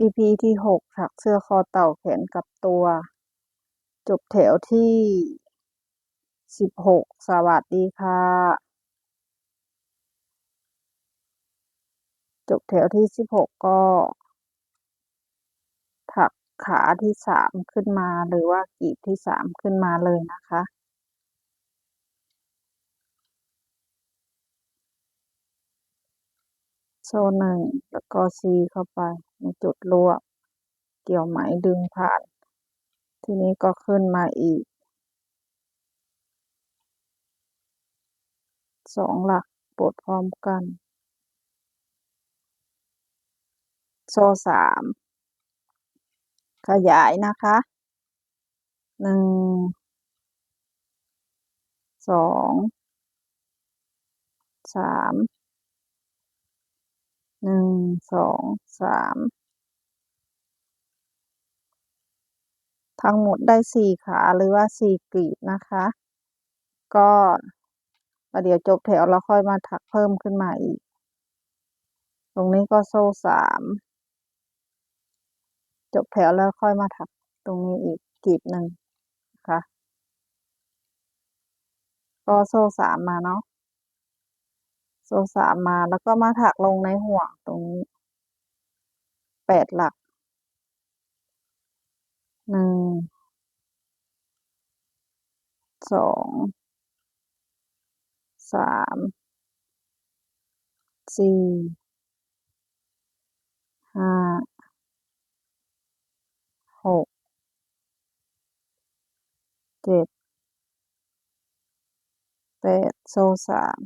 EP ที่หกถักเสื้อคอเต่าแขนกับตัว จบแถวที่สิบหกสวัสดีค่ะ จบแถวที่สิบหกก็ ถักขาที่สามขึ้นมาหรือว่ากีบที่สามขึ้นมาเลยนะคะ โซ่หนึ่งแล้วก็ซีเข้าไปในจุดรวบเกี่ยวไหมดึงผ่าน ทีนี้ก็ขึ้นมาอีกสองหลักปลดพร้อมกัน โซ่สามขยายนะคะหนึ่งสองสาม หนึ่งสองสามทั้งหมดได้สี่ขาหรือว่าสี่กลีบนะคะ ก็ประเดี๋ยวจบแถวแล้วค่อยมาถักเพิ่มขึ้นมาอีก ตรงนี้ก็โซ่สามจบแถวแล้วค่อยมาถักตรงนี้อีกกลีบหนึ่งนะคะ ก็โซ่สามมาเนาะ โซสามมาแล้วก็มาถักลงในห่วงตรงนี้แปดหลักหนึ่งสองสามสี่ห้าหกเจ็ดแปดโซสาม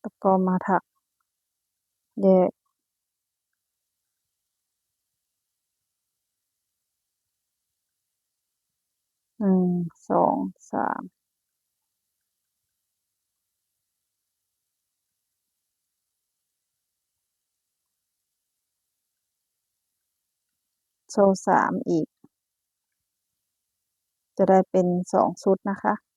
แล้ว ก็มาถักแยก หนึ่ง สอง สาม โซ่สามอีก จะได้เป็นสองชุดนะคะ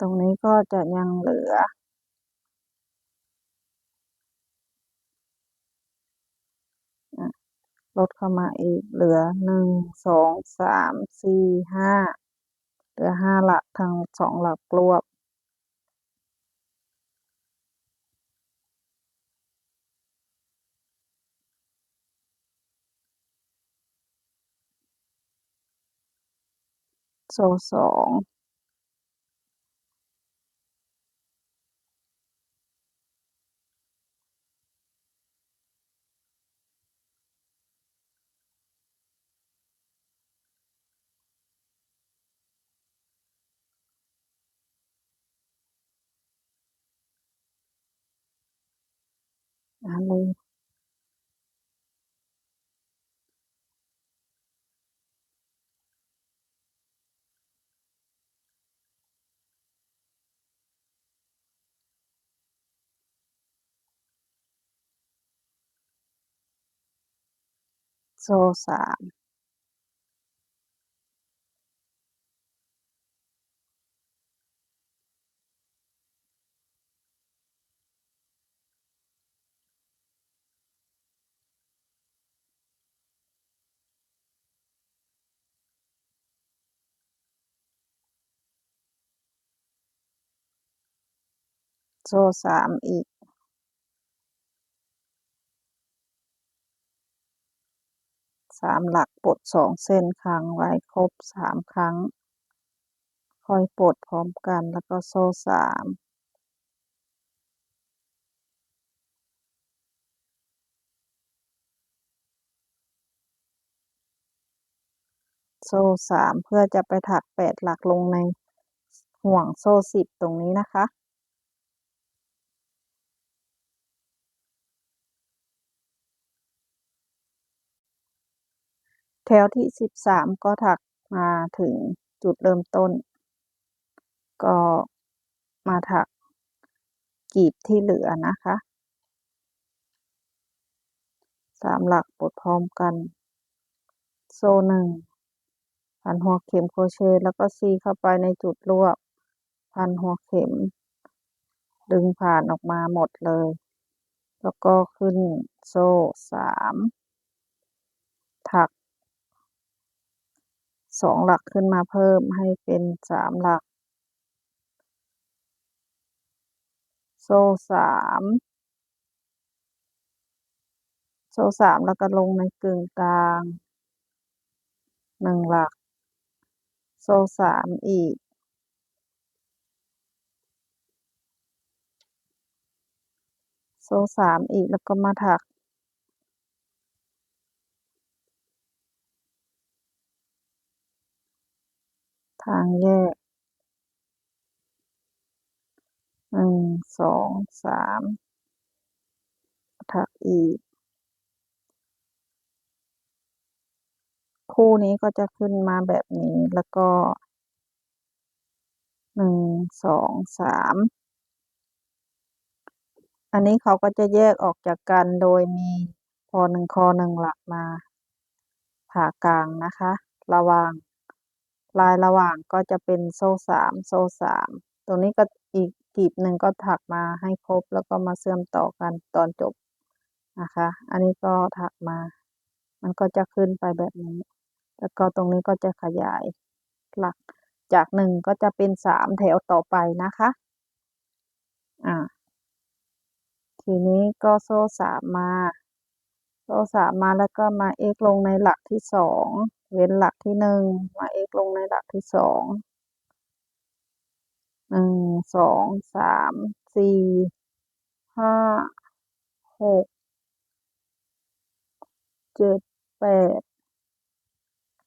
ตรงนี้ก็จะยังเหลือ ลดเข้ามาอีกเหลือหนึ่งสองสามสี่ห้าเหลือห้าหลักทั้งสองหลักรวบโซสอง อันนี้ โซ่สามอีกสามหลักปลดสองเส้นค้างไว้ครบสามครั้ง ค่อยปลดพร้อมกันแล้วก็โซ่สามโซ่สามเพื่อจะไปถักแปดหลักลงในห่วงโซ่สิบตรงนี้นะคะ แถวที่สิบสามก็ถักมาถึงจุดเริ่มต้น ก็มาถักกีบที่เหลือนะคะสามหลักปลดพร้อมกัน โซ่หนึ่งพันหัวเข็มโครเชต์แล้วก็ซีเข้าไปในจุดรวบพันหัวเข็ม ดึงผ่านออกมาหมดเลย แล้วก็ขึ้นโซ่สามถัก สองหลักขึ้นมาเพิ่มให้เป็นสามหลัก โซ่สามโซ่สามแล้วก็ลงในกึ่งกลางหนึ่งหลัก โซ่สามอีก โซ่สามอีกแล้วก็มาถัก ทางแยก หนึ่ง สอง สามถักอีก คู่นี้ก็จะขึ้นมาแบบนี้ แล้วก็ หนึ่ง สอง สาม อันนี้เขาก็จะแยกออกจากกันโดยมีพอหนึ่งคอหนึ่งหลักมาผ่ากลางนะคะ ระว่าง ลายระหว่างก็จะเป็นโซ่สามโซ่สามตรงนี้ก็อีกกลีบหนึ่งก็ถักมาให้ครบแล้วก็มาเชื่อมต่อกันตอนจบนะคะ อันนี้ก็ถักมา มันก็จะขึ้นไปแบบนี้ แล้วก็ตรงนี้ก็จะขยายหลักจากหนึ่งก็จะเป็นสามแถวต่อไปนะคะ อ่า ทีนี้ก็โซ่สามมา โซ่สามมาแล้วก็มา x ลงในหลักที่สอง เว้นหลักที่หนึ่งมา x ลงในหลักที่สองหนึ่งสองสามสี่ห้าหกเจ็ดแปด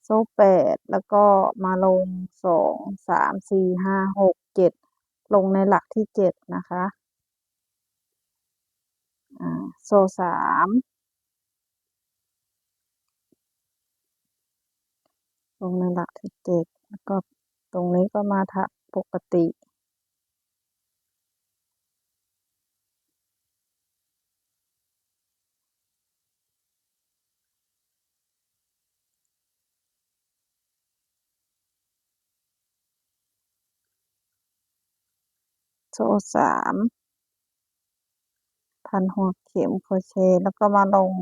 โซ่แปดแล้วก็มาลงสองสามสี่ห้าหกเจ็ดลงในหลักที่เจ็ดนะคะ อ่า โซ่สาม ลงในหลักที่เจ็ดแล้วก็ตรงนี้ก็มาถักปกติ โซ่สามพันหัวเข็มโคเชแล้วก็มาลง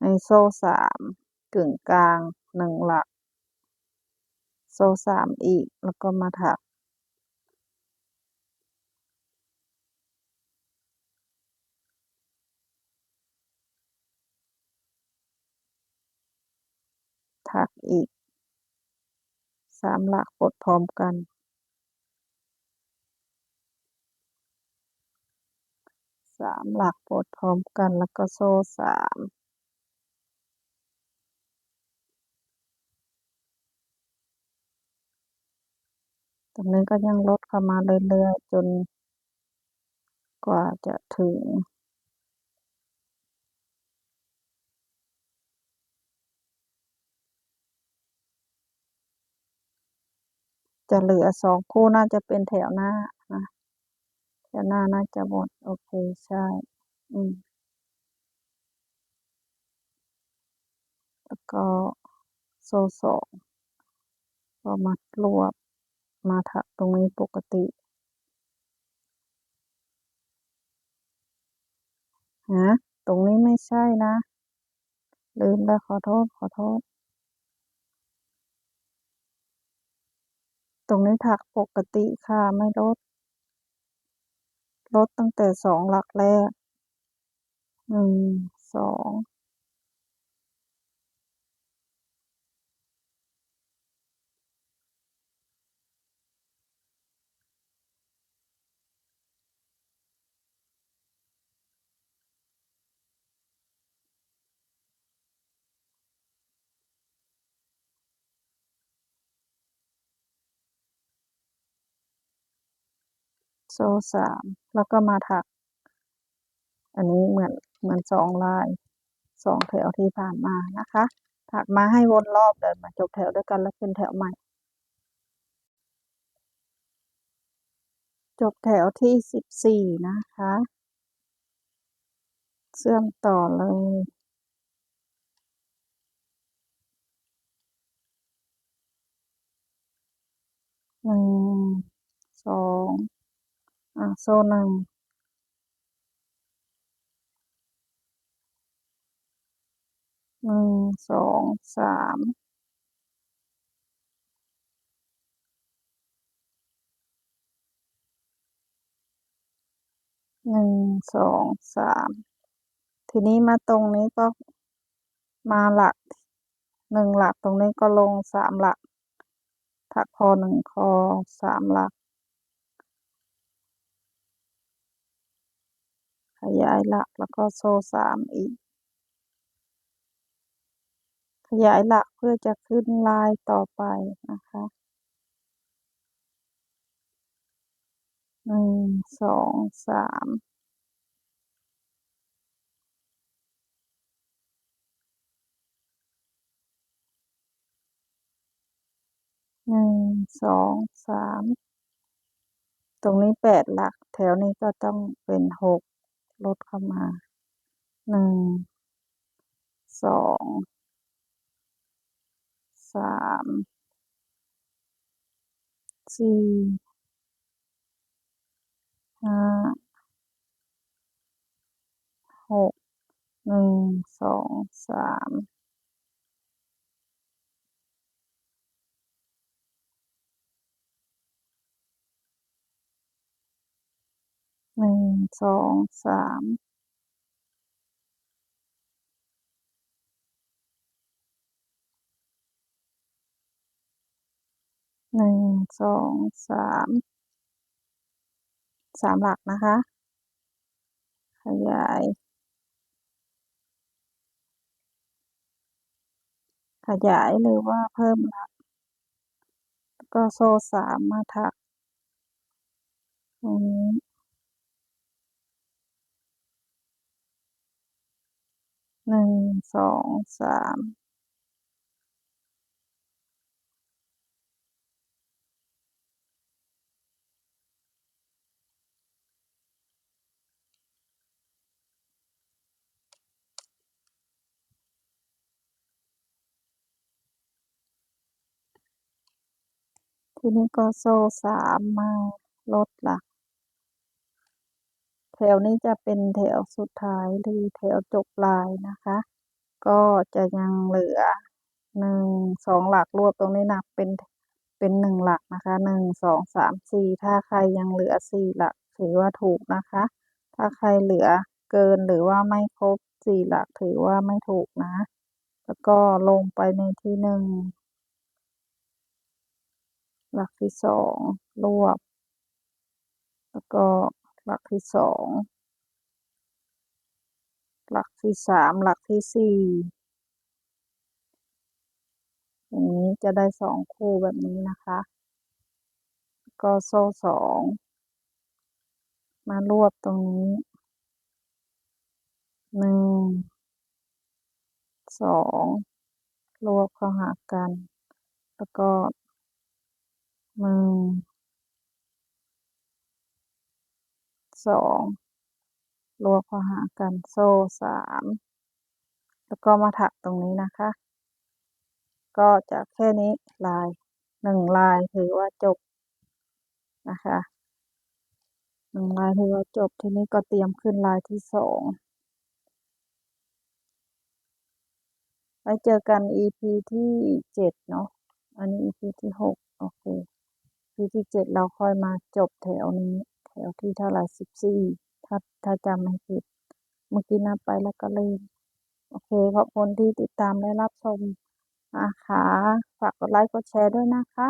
ในโซ่สามกึ่งกลางหนึ่งหลัก โซ่สามอีก แล้วก็มาถัก ถักอีก สามหลักปดพร้อมกัน สามหลักปดพร้อมกันแล้วก็โซ่สาม รงนี้ก็ยังลดเข้ามาเรื่อยๆจนกว่าจะถึงจะเหลือสองคู่น่าจะเป็นแถวหน้านะแถวหน้าน่าจะหมด โอเค ใช่ อืม แล้วก็โซ่สองก็มัดรวบ มาถักตรงนี้ปกติฮะตรงนี้ไม่ใช่นะ ลืมแล้วขอโทษขอโทษ ตรงนี้ถักปกติค่ะไม่ลด ลดตั้งแต่สองหลักแรกหนึ่งสอง โซ่สามแล้วก็มาถัก อันนี้เหมือนเหมือนสองลายสองแถวที่ผ่านมานะคะ ถักมาให้วนรอบเดินมาจบแถวด้วยกันแล้วขึ้นแถวใหม่ จบแถวที่สิบสี่นะคะ เชื่อมต่อเลยหนึ่งสอง อะโซ่หนึ่งหนึ่งสองสามหนึ่งสองสามทีนี้มาตรงนี้ก็มาหลักหนึ่งหลักตรงนี้ก็ลงสามหลักถักพอหนึ่งคอสามหลัก ขยายหลักแล้วก็โซ่สามอีก ขยายหลักเพื่อจะขึ้นลายต่อไปนะคะหนึ่งสองสามหนึ่งสองสามตรงนี้แปดหลัก แถวนี้ก็ต้องเป็นหก ลดเข้ามาหนึ่งสองสามสี่ห้าหกหนึ่งสองสามหนึ่ง สองสามหนึ่งสองสามสามหลักนะคะ ขยาย ขยายหรือว่าเพิ่มหลัก ก็โซ่สามมาถักตรงนี้ หนึ่งสองสามทีนี้ก็โซ่สามมาลดหลัก แถวนี้จะเป็นแถวสุดท้ายหรือแถวจบลายนะคะ ก็จะยังเหลือหนึ่งสองหลักรวบตรงนี้นับเป็นเป็นหนึ่งหลักนะคะหนึ่งสองสามสี่ถ้าใครยังเหลือสี่หลักถือว่าถูกนะคะ ถ้าใครเหลือเกินหรือว่าไม่ครบสี่หลักถือว่าไม่ถูกนะ แล้วก็ลงไปในที่หนึ่งหลักที่สองรวบ แล้วก็ หลักที่สองหลักที่สามหลักที่สี่อย่างนี้จะได้สองคู่แบบนี้นะคะ ก็โซ่สองมารวบตรงนี้หนึ่งสองรวบเข้าหากัน แล้วก็หนึ่ง สองรวบเข้าหากันโซ่สามแล้วก็มาถักตรงนี้นะคะ ก็จะแค่นี้ลายหนึ่งลายถือว่าจบนะคะหนึ่งลายถือว่าจบทีนี้ก็เตรียมขึ้นลายที่สองไว้เจอกัน EP ที่เจ็ดเนาะอันนี้ EP ที่หกโอเค EP ที่เจ็ดเราค่อยมาจบแถวนี้ แถวที่เท่าไรสิบสี่ถ้าถ้าจำไม่ผิด เมื่อกี้นับไปแล้วก็ลืมโอเคขอบคุณที่ติดตามและรับชมนะคะฝากกดไลค์กดแชร์ด้วยนะคะ